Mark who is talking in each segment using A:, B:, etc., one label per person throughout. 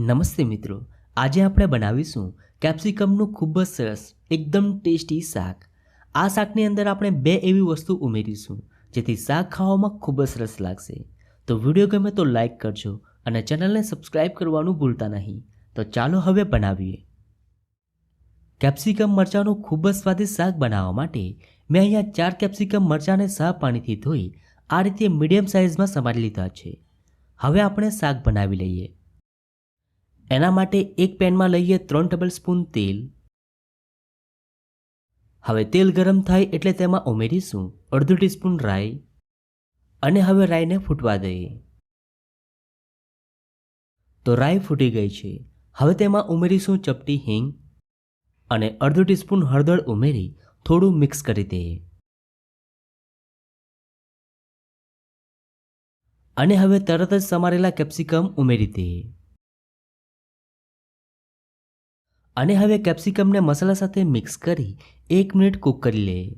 A: નમસ્તે મિત્રો. આજે આપણે બનાવીશું કેપ્સિકમનું ખૂબ જ સરસ, એકદમ ટેસ્ટી શાક. આ શાકની અંદર આપણે બે એવી વસ્તુ ઉમેરીશું, જેથી શાક ખાવામાં ખૂબ જ સરસ લાગશે. તો વીડિયો ગમે તો લાઈક કરજો અને ચેનલને સબસ્ક્રાઈબ કરવાનું ભૂલતા નહીં. તો ચાલો હવે બનાવીએ. કેપ્સિકમ મરચાંનું ખૂબ જ સ્વાદિષ્ટ શાક બનાવવા માટે મેં અહીંયા ચાર કેપ્સિકમ મરચાંને સાફ પાણીથી ધોઈ આ રીતે મીડિયમ સાઇઝમાં સમારી લીધા છે. હવે આપણે શાક બનાવી લઈએ. એના માટે એક પેનમાં લઈએ ત્રણ ટેબલ સ્પૂન તેલ. હવે તેલ ગરમ થાય એટલે તેમાં ઉમેરીશું અડધો ટીસ્પૂન રાઈ. અને હવે રાઈને ફૂટવા દઈએ. તો રાઈ ફૂટી ગઈ છે. હવે તેમાં ઉમેરીશું ચપટી હિંગ. અને અડધો ટીસ્પૂન હળદર ઉમેરી થોડું મિક્સ કરી દઈએ. અને હવે તરત જ સમારેલા કેપ્સિકમ ઉમેરી દઈએ. અને હવે કેપ્સિકમને મસાલા સાથે મિક્સ કરી એક મિનિટ કૂક કરી લે.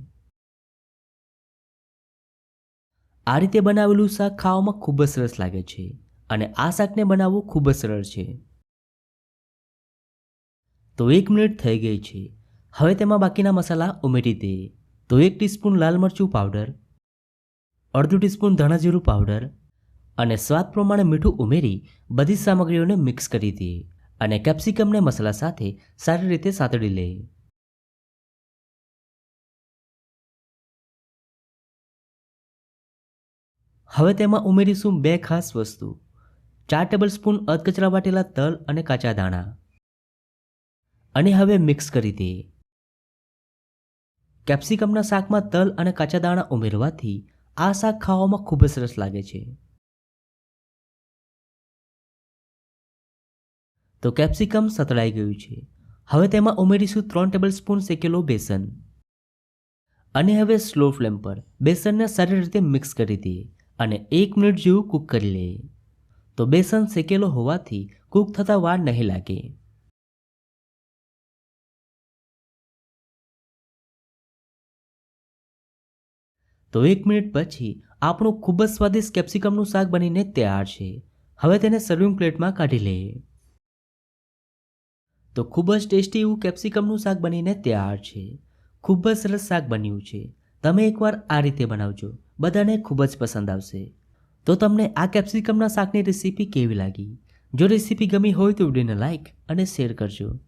A: આ રીતે બનાવેલું શાક ખાવામાં ખૂબ જ સરસ લાગે છે અને આ શાકને બનાવવું ખૂબ જ સરળ છે. તો એક મિનિટ થઈ ગઈ છે. હવે તેમાં બાકીના મસાલા ઉમેરી દે. તો એક ટીસ્પૂન લાલ મરચું પાવડર, અડધું ટીસ્પૂન ધાણા જીરું પાવડર અને સ્વાદ પ્રમાણે મીઠું ઉમેરી બધી સામગ્રીઓને મિક્સ કરી દઈએ અને કેપ્સિકમને મસાલા સાથે સારી રીતે સાતડી લે. હવે તેમાં ઉમેરીશું બે ખાસ વસ્તુ. ચાર ટેબલ સ્પૂન અધકચરા વાટેલા તલ અને કાચા દાણા અને હવે મિક્સ કરી દઈએ. કેપ્સિકમના શાકમાં તલ અને કાચા દાણા ઉમેરવાથી આ શાક ખાવામાં ખૂબ જ સરસ લાગે છે. તો કેપ્સિકમ સતળાઈ ગયું છે. હવે તેમાં ઉમેરીશું ત્રણ ટેબલ સ્પૂન શેકેલો બેસન. અને હવે સ્લો ફ્લેમ પર બેસનને સારી રીતે મિક્સ કરી દઈએ અને એક મિનિટ જેવું કૂક કરી લઈએ. તો બેસન શેકેલો હોવાથી કૂક થતાં વાર નહીં લાગે. તો એક મિનિટ પછી આપણું ખૂબ જ સ્વાદિષ્ટ કેપ્સિકમનું શાક બનીને તૈયાર છે. હવે તેને સર્વિંગ પ્લેટમાં કાઢી લઈએ. તો ખૂબ જ ટેસ્ટી એવું કેપ્સિકમનું શાક બનીને તૈયાર છે. ખૂબ જ સરસ શાક બન્યું છે. તમે એકવાર આ રીતે બનાવજો. બધાને ખૂબ જ પસંદ આવશે. તો તમને આ કેપ્સિકમના શાકની રેસીપી કેવી લાગી? જો રેસીપી ગમી હોય તો વિડીયોને લાઇક અને શેર કરજો.